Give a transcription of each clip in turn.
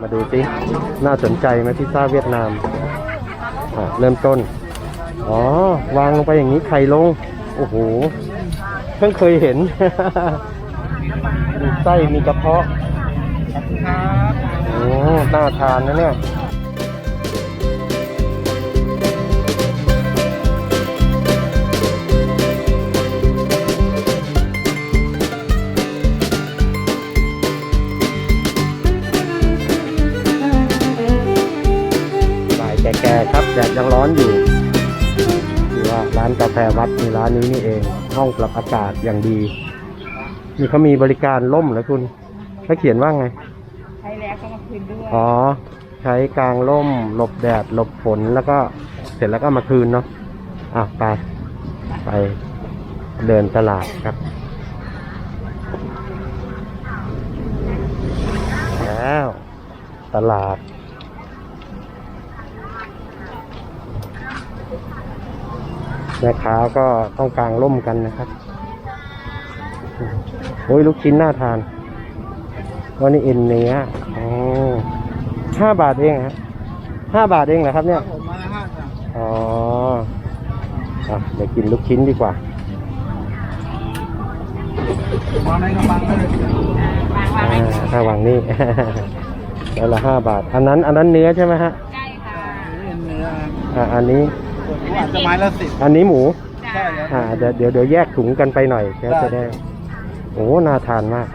มาดูสิน่าสนใจไหมพิซซ่าเวียดนามอะเริ่มต้น อ๋อ วางลงไปอย่างนี้ไข่ลง โอ้โห เพิ่งเคยเห็นมีไส้มีกระเพาะ โอ้ น่าทานนะเนี่ยบ่าย ร้านกาแฟวัดมีร้านนี้นี่เอง ห้องปรับอากาศอย่างดีนี่เขามีบริการล่มเหรอคุณเขาเขียนว่าไง ใช้แล้วก็มาคืนด้วยอ๋อ ใช้กลางร่ม หลบแดด หลบฝนแล้วก็เสร็จแล้วก็เอามาคืนเนาะอะไป ไปเดินตลาดครับแล้วตลาด แม่ค้าก็ต้องกลางร่มกันนะครับโอ้ยลูกชิ้นน่าทานวันนี้เอ็นเนื้ออ๋อห้าบาทเองฮะห้าบาทเองเหรอครับเนี่ยผมมาห้าจ้ะอ๋ออะเดี๋ยวกินลูกชิ้นดีกว่ามาในกระบังเลยวางวางอ่าไว้ถ้าวางนี่ แล้วละห้าบาท อันนั้น อันนั้นเนื้อใช่ไหมฮะใช่ค่ะนี่เนื้ออ่าอันนี้ อาจจะไม้ละสิบอันนี้หมูจ้าใช่ครับ อ่าเดี๋ยวเดี๋ยวเดี๋ยวแยกถุงกันไปหน่อยแล้วจะได้ โอ้ น่าทานมาก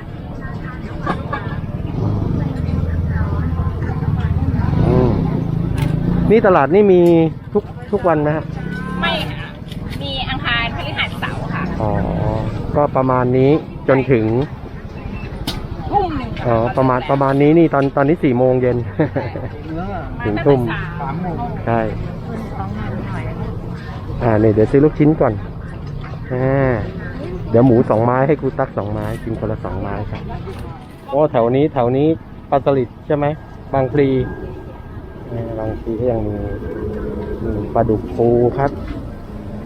อืมนี่ตลาดนี่มีทุกทุกวันไหมฮะ ไม่ค่ะมีอังคารพฤหัสเสาร์ค่ะอ๋อ ก็ประมาณนี้จนถึง ทุ่มหนึ่งอ๋อ ประมาณประมาณนี้นี่ตอนตอนนี้สี่โมงเย็น เนื้อถึงทุ่ม สามหมดใช่ สองหนึ่งหน่อย อ่าเนี่ยเดี๋ยวซื้อลูกชิ้นก่อนอ่าเดี๋ยวหมูสองไม้ให้ครูตักสองไม้กินคนละสองไม้ครับโอ้แถวนี้แถวนี้ปลาสลิดใช่ไหมบางพลีอ่าบางพลีก็ยังมีมีปลาดุกปูครับ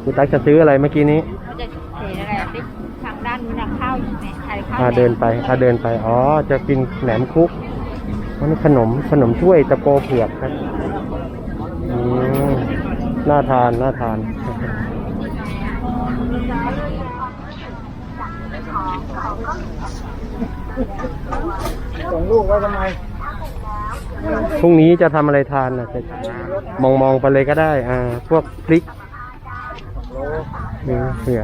ครูตักจะซื้ออะไรเมื่อกี้นี้เขาจะเสียอะไรอะติ๊กทางด้านนู้นนะข้าวอยู่ไหนใครข้าวอ่าเดินไปอ่าเดินไปอ๋อจะกินแหนมคุกมันขนมขนมถ้วยตะโกเผือกครับอืมน่าทานน่าทาน ส่งลูกไว้ทำไมพรุ่งนี้จะทำอะไรทานนะจะมองมองๆไปเลยก็ได้ อ่า พวกพริกนี่เผื่อ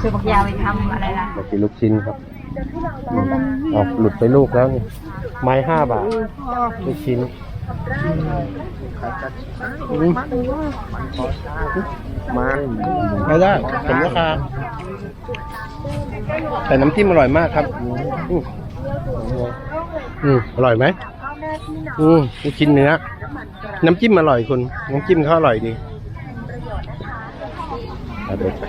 คือบักยาวไปทำอะไรล่ะมากินลูกชิ้นครับอืมออกหลุดไปลูกแล้วนี่ไม้ห้าบาทลูกชิ้น อืมมันไม่ได้สมราคาแต่น้ำจิ้มอร่อยมากครับอืมอืมอร่อยไหมอืมลูกชิ้นเนื้อ น้ำจิ้มอร่อยคุณน้ำจิ้มเขาอร่อยดีเอาเดี๋ยวไป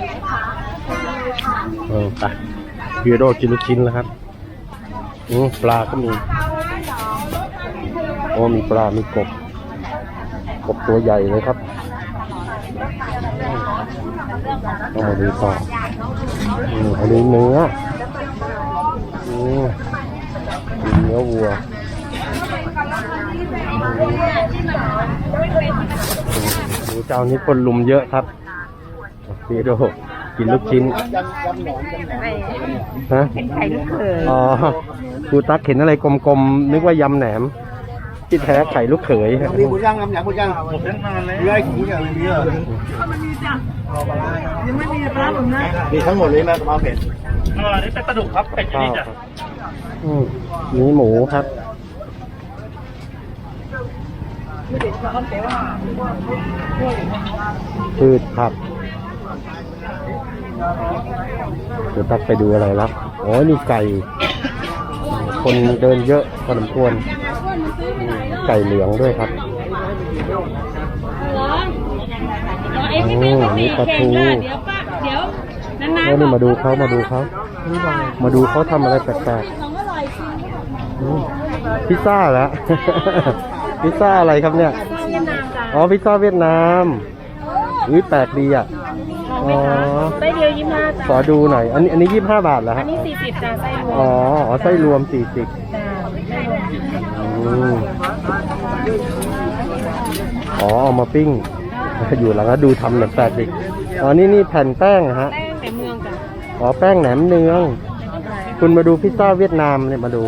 เออไปพีโดกินลูกชิ้นแล้วครับอืมปลาก็มี โอ้มีปลา มีกบ กบตัวใหญ่เลยครับต้องมาดูต่ออืมอันนี้เนื้ออืมมีเนื้อวัวอืมดูเจ้านี้คนลุมเยอะครับพี่โดกินลูกชิ้นไม่ฮะเป็นไข่ลูกเขยอ๋อครูตักเห็นอะไรกลมๆ นึกว่ายำแหนม ที่แท้ไข่ลูกเขยมีหมูย่างน้ำหยางหมูย่างผมเล่นนานเลยเนื้อหมูย่างมีเยอะยังไม่มีปลาผมนะมีทั้งหมดเลยแม่กระเพราเผ็ดเออนี่เป็นปลาดุกครับเป็ดข้าวครับอืมนี่หมูครับพืชผักเดี๋ยวตักไปดูอะไรแล้วโอ้ยนี่ไก่ คนเดินเยอะพอสมควรอืม ไก่เหลืองด้วยครับอืมนี่ปลาทูเดี๋ยวป้าเดี๋ยวนานโอ้นี่มาดูเขามาดูเขามาดูเขาทำอะไรแปลกๆของอร่อยจริงๆอืมพิซซ่าแล้วพิซซ่าอะไรครับเนี่ยเวียดนามจ้ะอ๋อพิซซ่าเวียดนามอุ้ยแปลกดีอะของไหมคะอ๋อไส้เดียวยี่ห้าขอจ้าดูหน่อยอันนี้อันนี้ยี่ห้าบาทเหรออัฮะนนี้สี่สิบจ้าไส้รวมอ๋ออ๋อไส้รวมสี่สิบจ้าไส้รวม อืมอ๋อเอามาปิ้ง อยู่หลังแล้วดูทำเหมือนแปลกดิอ๋อนี่นี่แผ่นแป้งเหรอฮะ แป้งแต่เมืองจ้ะอ๋อแป้งแหนมเนือง คุณมาดูพิซซ่าเวียดนามเนี่ยมาดู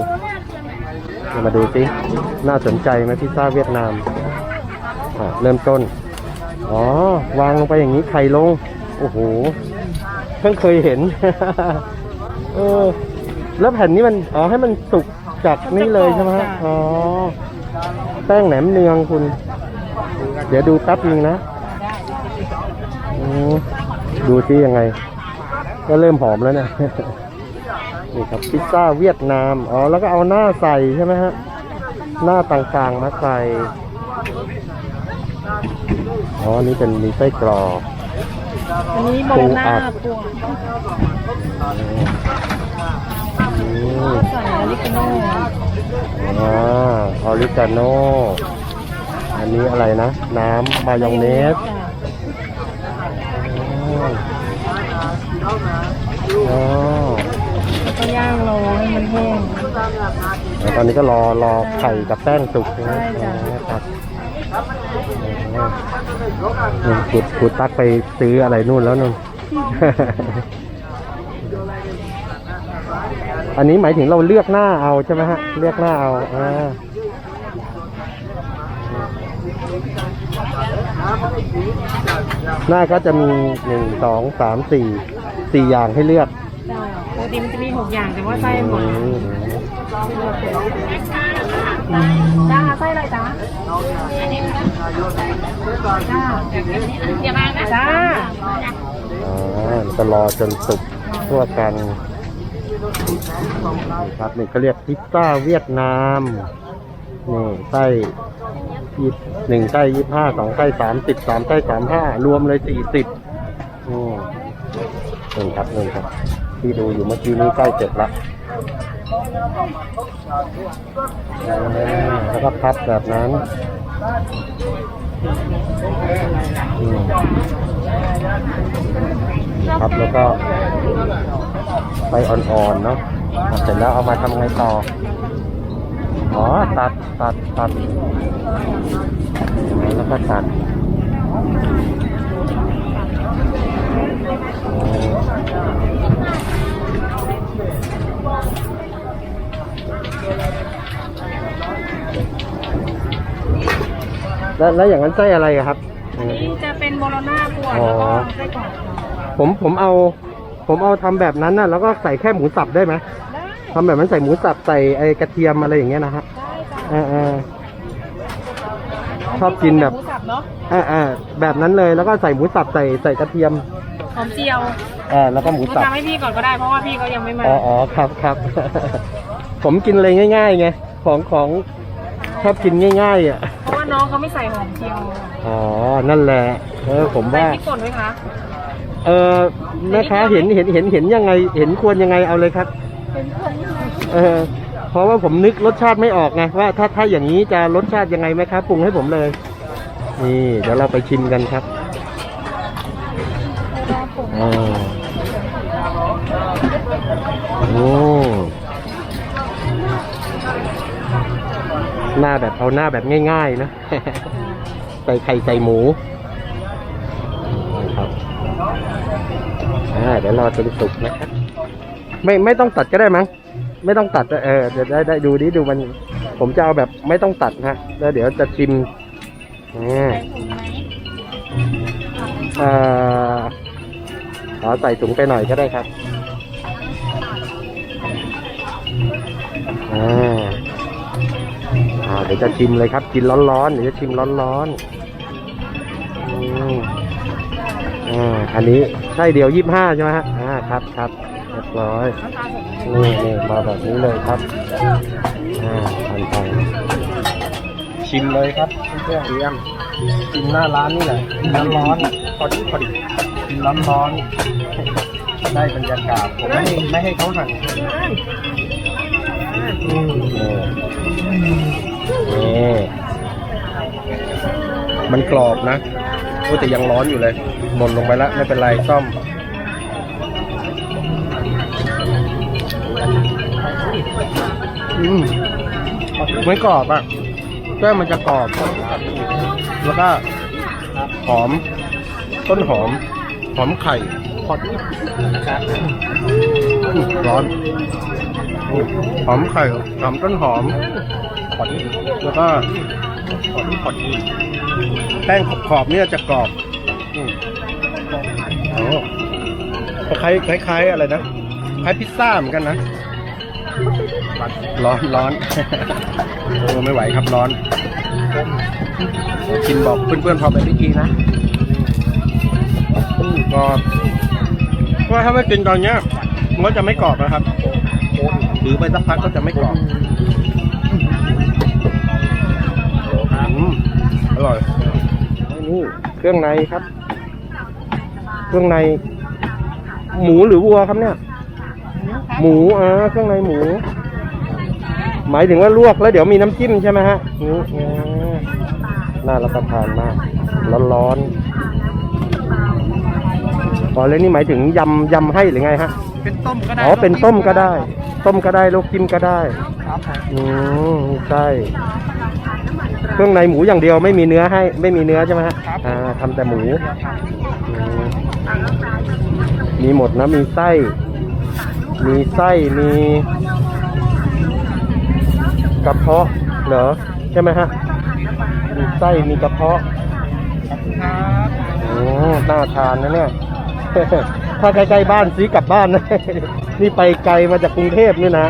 เนี่ยมาดูสิน่าสนใจไหมพิซซ่าเวียดนามอะเริ่มต้น อ๋อ วางลงไปอย่างนี้ไข่ลง โอ้โห เพิ่งเคยเห็น เออ แล้วแผ่นนี้มัน อ๋อ ให้มันสุก จากนี่เลยใช่ไหมฮะอ๋อแป้งแหนมเนืองคุณ เดี๋ยวดูแป๊บนึงนะอืมดูที่ยังไง ก็เริ่มหอมแล้วเนี่ยนี่ครับพิซซ่าเวียดนามอ๋อแล้วก็เอาหน้าใส่ใช่ไหมฮะหน้าต่างๆมาใส่อ๋อนี่เป็นมีไส้กรอกอันนี้โบนาน่าป วงอืมใส่อลิกาโน่อ่าออริกาโนอันนี้อะไรนะ น้ำมายองเนสอ๋อก็ย่างรอให้มันแห้งแล้วตอนนี้ก็รอรอไข่กับแป้งสุกใช่ไหมใช่จ้ะครับขุดขุดตักไปซื้ออะไรนู่นแล้วนู่น อันนี้หมายถึงเราเลือกหน้าเอาใช่ไหมฮะ เลือกหน้าเอาอ่าหน้าก็จะมีหนึ่งสองสามสี่สี่อย่างให้เลือกจ้ะปกติมันจะมีหกอย่างแต่ว่าไส้หมดอืมจ้าไส้อะไรจ้าจ้าอย่ามานะจ้าอ่าจะรอจนสุกทั่วกัน ครับนี่เขาเรียกพิซซ่าเวียดนามนี่ไส้ยี่หนึ่งไส้ยี่ห้าสองไส้สามสิบสามไส้สามห้ารวมเลยสี่สิบอืมหนึ่งครับหนึ่งครับ ที่ดูอยู่เมื่อกี้นี้ใกล้เสร็จละแล้วก็พับแบบนั้นครับแล้วก็ ไปอ่อนๆเนาะอะเสร็จแล้วเอามาทำไงต่อ อ๋อ ตัดตัดตัดแล้วก็ตัดอืมแล้วแล้วอย่างนั้นไส้อะไรอะครับ อันนี้จะเป็นโบโลน่าปวดแล้วก็ไส้กรอกค่ะผมผมเอา ผมเอาทำแบบนั้นน่ะแล้วก็ใส่แค่หมูสับได้ไหมได้ทำแบบนั้นใส่หมูสับใส่ไอ้กระเทียมอะไรอย่างเงี้ยนะฮะได้จ้ะเออเออชอบกินแบบหมูสับเนาะเออเออแบบนั้นเลยแล้วก็ใส่หมูสับใส่ใส่กระเทียมหอมเจียวเออแล้วก็หมูหนูสับทำให้พี่ก่อนก็ได้เพราะว่าพี่เขายังไม่มาอ๋ออ๋อครับครับผมกินเลยง่ายๆไงของของชอบกินง่ายๆอะเพราะว่าน้องเขาไม่ใส่หอมเจียวอ๋อนั่นแหละเออผมใส่ว่าพริกป่นไหมคะ เออแม่ค้าเห็นเห็นเห็นเห็นยังไง เห็นควรยังไงเอาเลยครับเป็นคนเออเพราะว่าผมนึกรสชาติไม่ออกไงว่าถ้าถ้าอย่างนี้จะรสชาติยังไงไหมครับปรุงให้ผมเลย นี่ เดี๋ยวเราไปชิมกันครับอ่าโอ้หน้าแบบเอาหน้าแบบง่ายๆนะใส่ไข่ใส่หมู อ่าเดี๋ยวรอจนสุกนะครับ ไม่ไม่ต้องตัดก็ได้มั้ง ไม่ต้องตัดเออเดี๋ยวได้ได้ดูดิดูมัน ผมจะเอาแบบไม่ต้องตัดฮะแล้วเดี๋ยวจะชิมอ่าเอ่อขอใส่ถุงไปหน่อยก็ได้ครับอ่าอ่าเดี๋ยวจะชิมเลยครับ กินร้อนๆเดี๋ยวจะชิมร้อนๆอืม อ่าอันนี้ใช่เดียวยี่ห้าใช่ไหมฮะอ่าครับครับเรียบร้อยนี่นี่มาแบบนี้เลยครับอ่าทันทันชิมเลยครับเพื่อนเรียมชิมหน้าร้านนี่แหละกินร้อนร้อนพอดีพอดีกินร้อนร้อนได้บรรยากาศผมไม่ให้ไม่ให้เขาหั่นนี่มันกรอบนะ โอ้แต่ยังร้อนอยู่เลย หล่นลงไปแล้ว ไม่เป็นไรซ่อม อืมไม่กรอบอะแก้วมันจะกรอบ แล้วก็หอม ต้นหอม หอมไข่พอดอืมร้อนอืมหอมไข่ หอมต้นหอมพอดแล้วก็พอดพอด แป้งขอบๆเนี่ยจะกรอบอืมโอ้คล้ายคล้ายๆอะไรนะคล้ายพิซซ่าเหมือนกันนะร้อนร้อนโอ้ไม่ไหวครับร้อนกินบอกเพื่อนๆพอไปพิธีนะกรอบเพราะว่าถ้าไม่กินตอนเนี้ยมันก็จะไม่กรอบนะครับถือไปสักพักก็จะไม่กรอบอร่อย นี่เครื่องในครับ เครื่องใน หมูหรือวัวครับเนี่ย หมูอ่าเครื่องในหมู หมายถึงว่าลวกแล้วเดี๋ยวมีน้ำจิ้มใช่ไหมฮะอืมอ่าน่ารับประทานมากร้อนๆอ๋อแล้วนี่หมายถึงยำยำให้หรือไงฮะเป็นต้มก็ได้อ๋อเป็นต้มก็ได้ ต้มก็ได้ลูกจิ้มก็ได้ครับผมอืมใช่เครื่องในหมูอย่างเดียวไม่มีเนื้อให้ ไม่มีเนื้อใช่ไหมฮะ อ่าทำแต่หมูอืมมีหมดนะ มีไส้ มีไส้ มีกระเพาะเหรอ ใช่ไหมฮะ มีไส้ มีกระเพาะครับโอ้น่าทานนะเนี่ย ถ้าใกล้ๆบ้านซื้อกลับบ้านนะ นี่ไปไกลมาจากกรุงเทพนี่นะ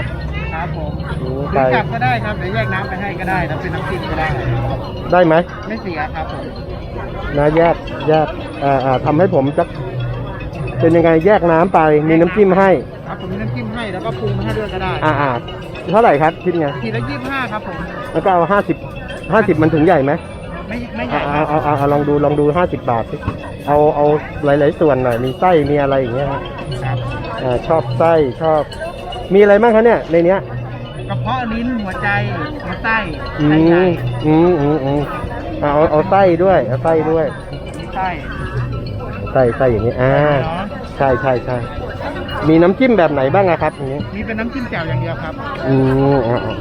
ครับผมโอ้หไกรืลอกลับก็ได้ครับเดี๋ยวแยกน้ำไปให้ก็ได้น้ำเป็นน้ำจิ้มก็ได้ ได้ไหมไม่เสียครับผม นะแยกแยกอ่าอ่าทำให้ผมจะเป็นยังไงแยกน้ำไปมีน้ำจิ้มให้ ครับผมมีน้ำจิ้มให้แล้วก็ปรุงมาให้ด้วยก็ได้อ่าอ่าเท่าไหร่ครับคิดไงทีละยี่สิบห้าครับผมแล้วก็เอาห้าสิบห้าสิบมันถึงใหญ่ไหมไม่ไม่ใหเอาญ่คเอารับเอาเอาเอาลองดูลองดูห้าสิบบาทสิเอาเอาหลาย ๆ ส่วนหน่อยมีไส้มีอะไรอย่างเงี้ยฮะครับอ่าชอบไส้ชอบ มีอะไรบ้างคะเนี่ยในเนี้ย กระเพาะลิ้นหัวใจหัวไส้อืไส้ใหญ่มอืมอืมอืมเอา เอาเอาไส้ด้วยเอาไส้ด้วยมีไส้ไส้ไส้อย่างนี้อ่าเนาะใช่ใช่ใช่มีน้ำจิ้มแบบไหนบ้างอะครับอย่างนี้มีเป็นน้ำจิ้มแจ่วอย่างเดียวครับ อืมอ๋ออ๋อ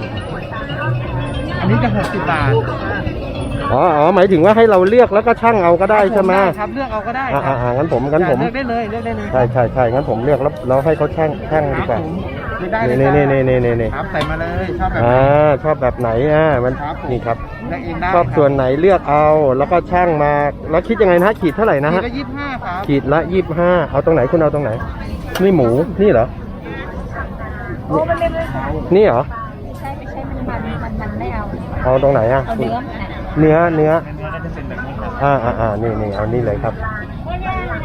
อันนี้จะหกสิบบาทอ๋ออ๋อหมายถึงว่าให้เราเลือกแล้วก็ช่างเอาก็ได้ใช่ไหมครับเลือกเอาก็ได้อ่าครัอ่าอ่างั้นผมงั้นผมเลือกได้เลยเลือกได้เลยใช่ใช่ใช่งั้นผมเลือกแล้วเราให้เขาช่างช่างคดีรับกว่า ผมเลือกได้เลยนี่คนี่รับนี่นี่นี่นี่ครับใส่มาเลยชอบแบบไหน อ่าชอบแบบไหนอ่ามันครับผม นี่ครับ เลือกเองได้ชอบส่วนไหนเลือกเอา แล้วก็ช่างมา แล้วคิดยังไงนะขีดเท่าไหร่นะทีฮะละยี่สิบห้าครับขีดละยี่สิบห้าเอาตรงไหนคุณเอาตรงไหน นี่หมูนี่เหรอ โอ้มันเล่นเลยค่ะนี่เหรอใช่ไม่ใช่มันมันมันมันไม่เอาเอาตรงไหนอะ เอาเนื้อมันน่ะเนื้อเนื้อเนื้อก็จะเป็นแบบนี้ครับอ่าอ่าอ่านี่นี่เอานี่เลยครับ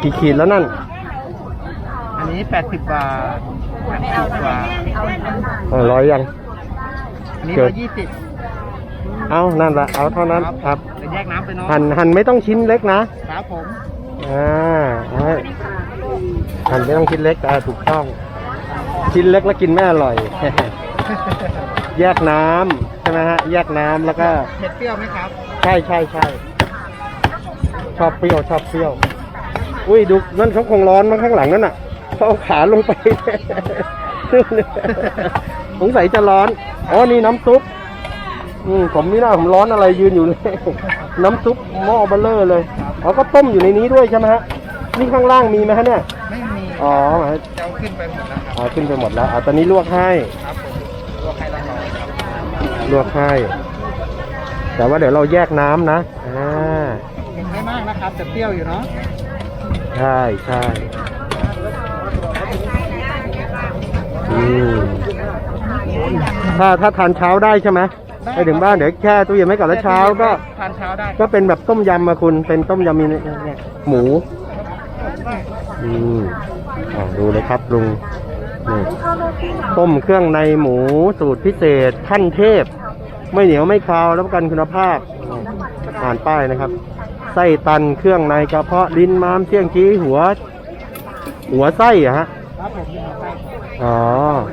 กี่ขีดแล้วนั่น อันนี้แปดสิบบาท แปดสิบบาทเอาเอาเออร้อยยัง อันนี้เกิร้ด อยยี่สิบเอานั่นละเอาเท่านั้นครับจะแยกน้ำไปเนาะหั่นหั่นไม่ต้องชิ้นเล็กนะ ครับผม อ่าเอาให้หั่นไม่ต้องชิ้นเล็กอ่าถูกต้อง ชิ้นเล็กแล้วกินไม่อร่อย แยกน้ำใช่ไหมฮะ แยกน้ำแล้วก็ เผ็ดเปรี้ยวไหมครับ ใช่ใช่ใช่ชอบเปรี้ยวชอบเปรี้ยว อุ้ยดูนั่นเขาคงร้อนมั้งข้างหลังนั่นน่ะ เขาเอาขาลงไปสงสัยจะร้อน อ๋อ นี่น้ำซุป อืมผมนี่น่าผมร้อนอะไรยืนอยู่เลย น้ำซุปหม้อเบลเลอร์เลยอ๋อก็ต้มอยู่ในนี้ด้วยใช่ไหมฮะ นี่ข้างล่างมีไหมฮะเนี่ย ไม่มีอ๋อหมายจะเอาขึ้นไปหมดแล้วครับอ๋อขึ้นไปหมดแล้วอ่าตอนนี้ลวกให้ครับผมลวกให้ละร้อยครับลวกให้ แต่ว่าเดี๋ยวเราแยกน้ำนะ อ่าเผ็ดไม่มากนะครับแต่เปรี้ยวอยู่เนาะ ใช่ใช่อืม ถ้าถ้าทานเช้าได้ใช่ไหมไปถึงบ้านเดี๋ยวแช่ตู้เย็นไว้ก่อนแล้วเช้าก็ทานเช้าได้ก็เป็นแบบต้มยำมาคุณเป็นต้มยำมีเนี่ยหมูอืมอ่าดูเลยครับลุงนี่ต้มเครื่องในหมูสูตรพิเศษขั้นเทพ ไม่เหนียวไม่คาวรับประกันคุณภาพอ่านป้ายนะครับไส้ตันเครื่องในกระเพาะลิ้นม้ามเชี่ยงจี้หัว หัวไส้อะฮะครับผมมีไส้ อ๋อ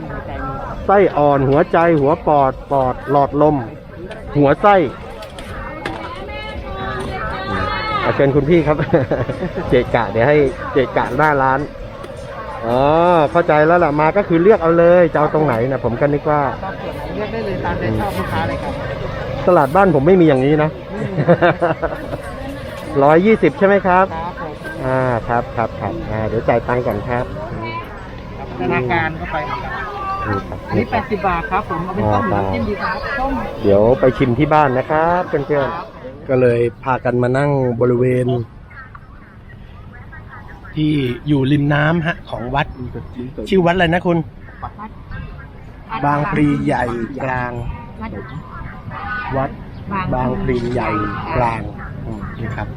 หัวใจมีไส้อ่อนหัวใจหัวปอดปอดหลอดลม หัวไส้ออะเชิญคุณพี่ครับ เจกะเดี๋ยวให้เจกะหน้าร้าน อ๋อ เข้าใจแล้วล่ะ มาก็คือเลือกเอาเลยจะเอาตรงไหนนะผมก็นึกว่าเลือกได้เลยตามใจชอบลูกค้าเลยครับตลาดบ้านผมไม่มีอย่างนี้นะ ร้อยยี่สิบใช่ไหมครับ ครับผม อ่า ครับครับครับอ่า เดี๋ยวจ่ายตังค์ก่อนครับ ธนาคารก็ไปเหมือนกันนี่ครับอันนี้80บาทครับผมเอาเป็นต้มหรือน้ำจิ้มดีครับต้มเดี๋ยวไปชิมที่บ้านนะครับเพื่อนๆก็เลยพากันมานั่งบริเวณ ที่อยู่ริมน้ำฮะ ของวัด ชื่อวัดอะไรนะคุณ บางพลีใหญ่กลาง วัดบางพลีใหญ่กลางอืมนี่ครับ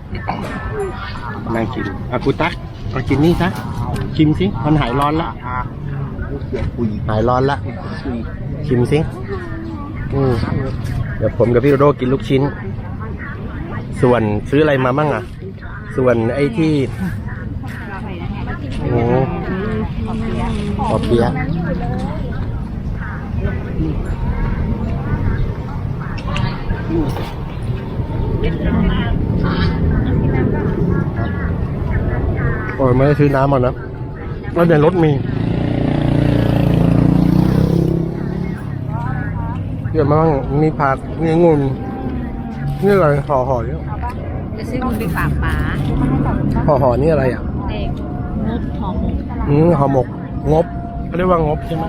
นั่งชิมอากุตัก มากินนี่ซะชิมสิมันหายร้อนละหายร้อนละชิมสิอืมเดี๋ยวผมกับพี่โรโดกินลูกชิ้น ส่วนซื้ออะไรมามั่งอะ ส่วนไอ้ที่โอ้ปอเปี๊ยะ โอ้ยไม่ได้ซื้อน้ำมานะแล้วในรถมีเดี๋ยวมาบ้างมีผักมีองุ่นนี่อะไรห่อห่อๆเนี่ยจะซื้อมันไปฝากป๋าห่อห่อๆนี่อะไรอะเด็กงบหอมหมกอืมห่อหมก งบเขาเรียกว่างบใช่ไหม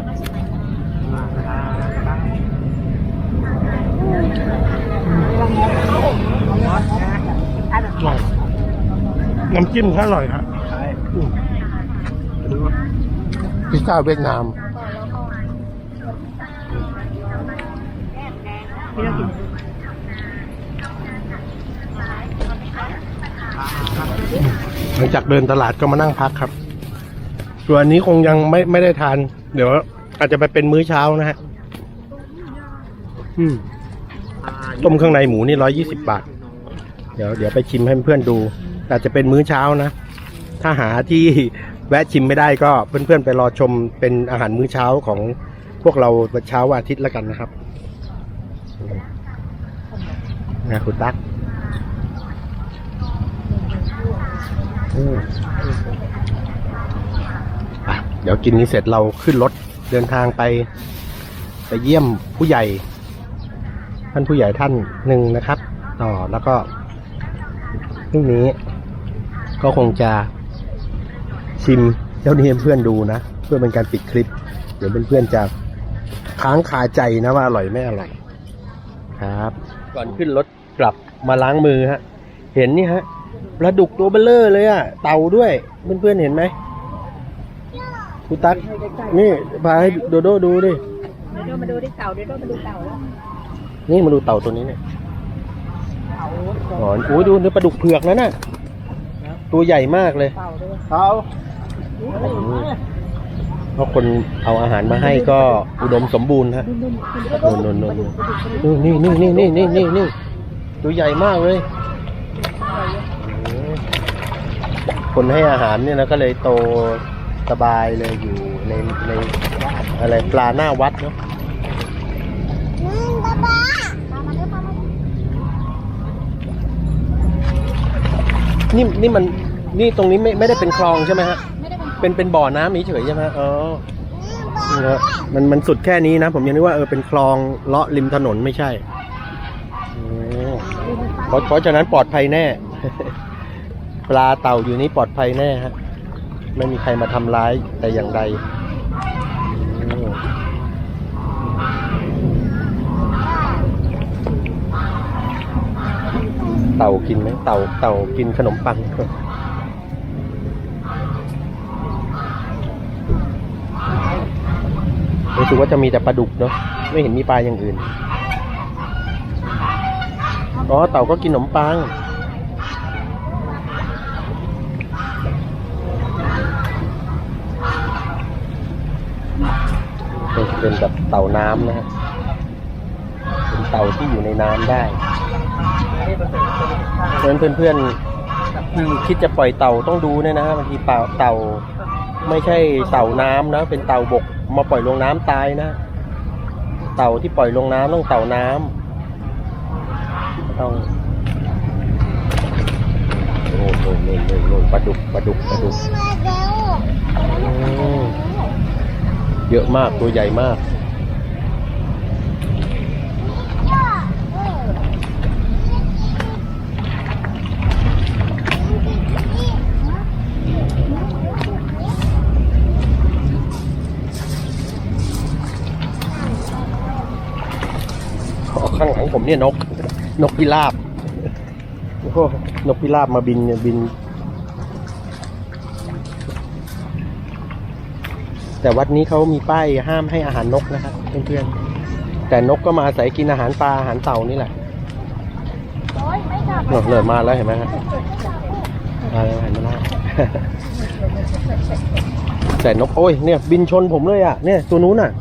อร่อยน้ำจิ้มก็อร่อยครับอืม พิซซ่าเวียดนามที่เรากินหลังจากเดินตลาดก็มานั่งพักครับ ส่วนอันนี้คงยังไม่ไม่ได้ทาน เดี๋ยวอาจจะไปเป็นมื้อเช้านะฮะต้มเครื่องในหมูนี่ร้อยยี่สิบบาท เดี๋ยวเดี๋ยวไปชิมให้เพื่อนดู อาจจะเป็นมื้อเช้านะ ถ้าหาที่แวะชิมไม่ได้ก็เพื่อนๆไปรอชมเป็นอาหารมื้อเช้าของพวกเราเช้าวันอาทิตย์แล้วกันนะครับนะคุณตั๊กเดี๋ยวกินนี้เสร็จเราขึ้นรถเดินทางไปไปเยี่ยมผู้ใหญ่ ท่านผู้ใหญ่ท่านหนึ่งนะครับ ต่อแล้วก็พรุ่งนี้ก็คงจะ ชิมเจ้านี้ให้เพื่อนดูนะ เพื่อเป็นการปิดคลิป เดี๋ยวเพื่อนๆจะค้างคาใจนะว่าอร่อยไม่อร่อยครับ ก่อนขึ้นรถกลับมาล้างมือฮะ เห็นนี่ฮะปลาดุกตัวเบลเลอร์เลยอะเต่าด้วยเพื่อนๆเห็นไหมคุณตั๊กนี่พาให้โดโดดูดิเดี๋ยวมาดูที่เต่าเดี๋ยวมาดูเต่าแล้วนี่มาดูเต่าตัวนี้เนี่ยเต่าอ๋อโอ้ยดูเนื้อปลาดุกเผือกนั่นน่ะตัวใหญ่มากเลยเต่าด้วย เขาเพราะคนเอาอาหารมาให้ก็อุดมสมบูรณ์ฮะนนนนนนี่นี่นี่นี่นี่นี่นี่ตัวใหญ่มากเลยโอ้คนให้อาหารเนี่ยนะก็เลยโตสบายเลยอยู่ในในอะไรปลาหน้าวัดเนาะนี่นี่มันนี่ตรงนี้ไม่ไม่ได้เป็นคลองใช่ไหมฮะ เป็นเป็นบ่อน้ำเฉยๆใช่ไหมอ๋อนี่ฮะมันมันสุดแค่นี้นะ ผมยังนึกว่าเออเป็นคลองเลาะริมถนนไม่ใช่อืมเพราะเพราะฉะนั้นปลอดภัยแน่ ปลาเต่าอยู่นี้ปลอดภัยแน่ฮะ ไม่มีใครมาทำร้ายแต่อย่างใดอืมเต่ากินไหมเต่าเต่ากินขนมปัง รู้สึกว่าจะมีแต่ปลาดุกเนาะไม่เห็นมีปลาอย่างอื่น อ๋อ เต่าก็กินขนมปัง เป็นแบบเต่าน้ำนะฮะเป็นเต่าที่อยู่ในน้ำได้เพราะฉะนั้นเพื่อนๆที่คิดจะปล่อยเต่าต้องดูเนี่ยนะฮะบางทีเต่าเต่าไม่ใช่เต่าน้ำนะ เป็นเต่าบก มาปล่อยลงน้ำตายนะ เต่าที่ปล่อยลงน้ำต้องเต่าน้ำต้องโอ้โน่นโน่นโน่นโน่นปลาดุกปลาดุกปลาดุกเยอะมากตัวใหญ่มาก อ๋อข้างหลัง ผมเนี่ยนก นกพิราบโอ้โหนกพิราบมาบินเนี่ยบิน แต่วัดนี้เขามีป้ายห้ามให้อาหารนกนะครับเพื่อนๆแต่นกก็มาอาศัยกินอาหารปลาอาหารเต่านี่แหละเนอะเลยมาแล้วเห็นไหมฮะมาแล้วเห็นไหมล่ะแต่นกโอ้ยเนี่ย บินชนผมเลยอะเนี่ยตัวนู้นอะ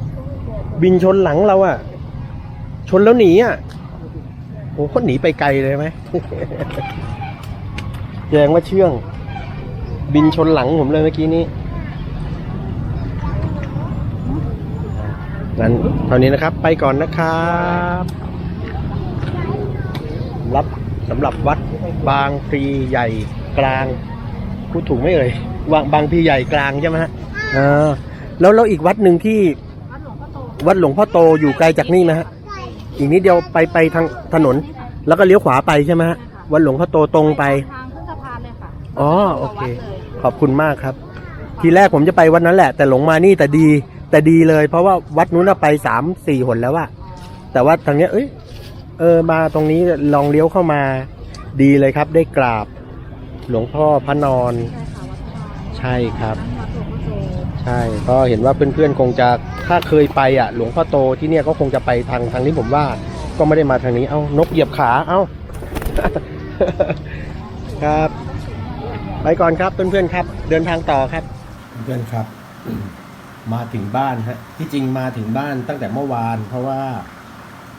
บินชนหลังเราอะ ชนแล้วหนีอะโอ้เขาหนีไปไกลเลยไหมแสดงว่าเชื่อง บินชนหลังผมเลยเมื่อกี้นี้งั้นเท่านี้นะครับ ไปก่อนนะครับ รับสำหรับวัดบางพลีใหญ่กลางพูดถูกไหมเอ่ยวางบางพลีใหญ่กลางใช่ไหมฮะเออแล้วแล้วอีกวัดหนึ่งที่วัดหลวงพ่อโตอยู่ไกลจากนี่ไหมฮะ อีกนิดเดียวไปไปทางถนน แล้วก็เลี้ยวขวาไปใช่ไหมฮะวัดหลวงพ่อโตตรงไป ทางขึ้นสะพานเลยค่ะอ๋อโอเค ขอบคุณมากครับ ทีแรกผมจะไปวัดนั้นแหละ แต่หลงมานี่แต่ดีแต่ดีเลย เพราะว่าวัดนู้นนะไปสามสี่หนแล้วอะแต่ว่าทางเนี้ยเอ้ยเออมาตรงนี้ลองเลี้ยวเข้ามาดีเลยครับ ได้กราบ หลวงพ่อพระนอน ใช่ค่ะวัดพระนอนใช่ครับวัดหลวงพ่อโตใช่ก็เห็นว่าเพื่อนๆคงจะ ถ้าเคยไปอะ หลวงพ่อโตที่เนี่ยก็คงจะไปทางทางนี้ผมว่า ก็ไม่ได้มาทางนี้ เอ้านกเหยียบขา เอ้า ครับ ไปก่อนครับเพื่อนๆครับ เดินทางต่อครับ เพื่อนครับ มาถึงบ้านฮะ ที่จริงมาถึงบ้านตั้งแต่เมื่อวาน เพราะว่า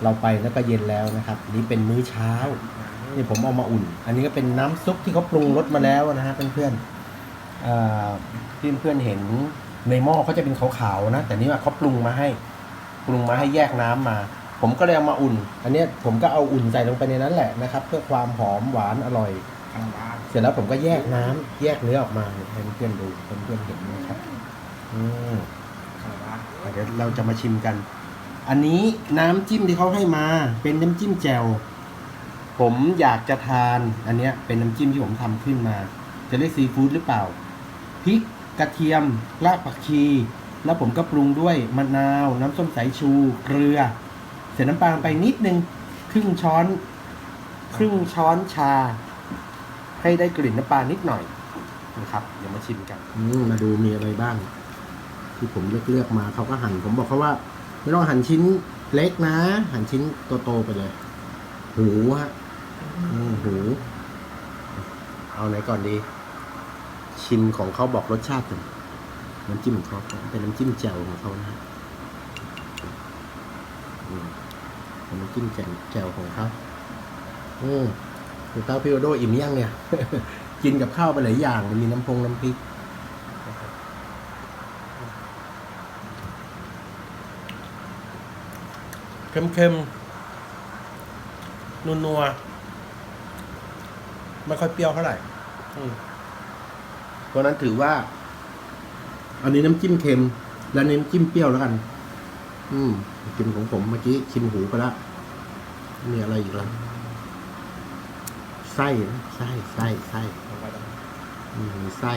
เราไปแล้วก็เย็นแล้วนะครับ นี้เป็นมื้อเช้านี่ผมเอามาอุ่น อันนี้ก็เป็นน้ำซุปที่เขาปรุงรสมาแล้วนะฮะเพื่อนๆอ่าที่เพื่อนๆเห็น ในหม้อเขาจะเป็นขาวๆนะ แต่นี่ว่าเขาปรุงมาให้ ปรุงมาให้แยกน้ำมา ผมก็เลยเอามาอุ่น อันเนี้ยผมก็เอาอุ่นใส่ลงไปในนั้นแหละนะครับ เพื่อความหอมหวานอร่อย เสร็จแล้วผมก็แยกน้ำแยกเนื้อออกมาให้เพื่อนๆดูให้เพื่อนๆเห็นนะครับ อืมเดี๋ยวเราจะมาชิมกัน อันนี้น้ำจิ้มที่เขาให้มา เป็นน้ำจิ้มแจ่วผมอยากจะทาน อันเนี้ยเป็นน้ำจิ้มที่ผมทำขึ้นมา จะเรียกซีฟู้ดหรือเปล่าพริก กระเทียมรากผักชี แล้วผมก็ปรุงด้วยมะนาว น้ำส้มสายชู เกลือ เสร็จน้ำปลาไปนิดนึง ครึ่งช้อน ครึ่งช้อนชา ให้ได้กลิ่นน้ำปลานิดหน่อยนะครับเดี๋ยวมาชิมกันอืมมาดูมีอะไรบ้าง ที่ผมเลือกเลือกมาเขาก็หั่นผมบอกเขาว่า ไม่ต้องหั่นชิ้นเล็กนะ หั่นชิ้นโตๆไปเลย หูฮะอืมหู เอาไหนก่อนดี ชิมของเขาบอกรสชาติก่อนน้ำจิ้มของเขาเป็นน้ำจิ้มแจ่วของเขานะฮะเป็นน้ำจิ้มแจ่วแจ่วของเขาอืมคุณตาพี่โอโดอิ่มยังเนี่ย กินกับข้าวไปหลายอย่างมีน้ำพงน้ำพริกเค็มๆ นัวๆ ไม่ค่อยเปรี้ยวเท่าไหร่ อืม ตัวนั้นถือว่า อันนี้น้ำจิ้มเค็ม และน้ำจิ้มเปรี้ยวแล้วกัน อืมกินของผมเมื่อกี้ชิมหูไปแล้วมีอะไรอีกล่ะไส้นะไส้ไส้ไส้อืมมีไส้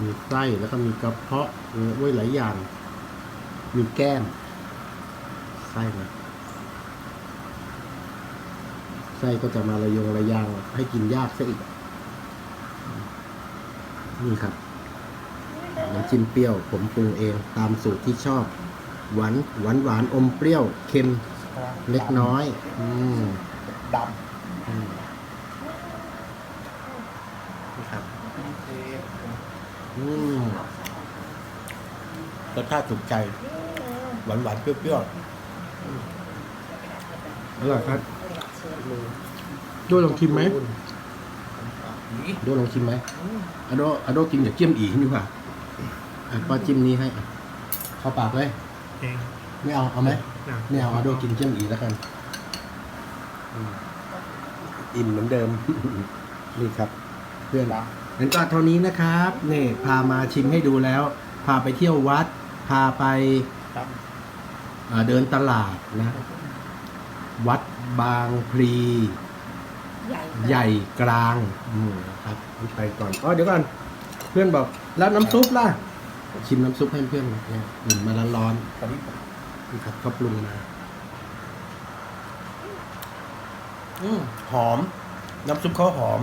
มีไส้แล้วก็มีกระเพาะมีไว้ยหลายอย่าง มีแก้ม ไส้นะ ไส้ก็จะมาระยงระยางให้กินยากซะอีก นี่ครับน้ำจิ้มเปรี้ยว ผมปรุงเองตามสูตรที่ชอบ หวานหวานหวานอมเปรี้ยว เค็มเล็กน้อย อืมดอืมนี่ครับอืมรสชาติถูกใจ หวานหวานๆเปรี้ยวๆอืมอร่อยครับ ด้วยลองชิมไหมด้วยลองชิมไหมอะโดอะโดกินอย่าเจียมอีดีกว่าอะป้าจิ้มนี้ให้อะเข้าปากเลยำไม่เอาเอาไหมไม่เอาอะโดกินเจียมอีแล้วกันอืมอิ่มเหมือนเดิมนี่ครับ เพื่อนงั้นก็เท่านี้นะครับนี่พามาชิมให้ดูแล้ว พาไปเที่ยววัด พาไปครับอ่าเดินตลาดนะ วัดบางพลี ใหญ่ใหญ่กลางอืมครับไปก่อนอ๋อเดี๋ยวก่อนเพื่อนบอกแล้วน้ำซุปล่ะ ชิมน้ำซุปให้เพื่อนเนี่ยหนึ่งมาร้อนตอนนี้ๆนี่ครับเขาปรุงมาอืมหอม น้ำซุปเขาหอม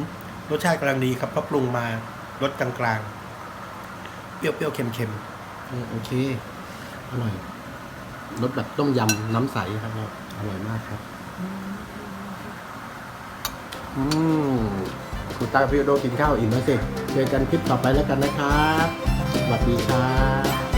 รสชาติกำลังดีครับเขาปรุงมารสกลางๆ เปรี้ยวๆเค็มๆอืมโอเค อร่อยรสแบบต้มยำน้ำใสครับเนี่ยอร่อยมากครับ อืมคุณตาพี่โดกินข้าวอิ่มแล้วสิเจอกันคลิปต่อไปแล้วกันนะครับสวัสดีครับ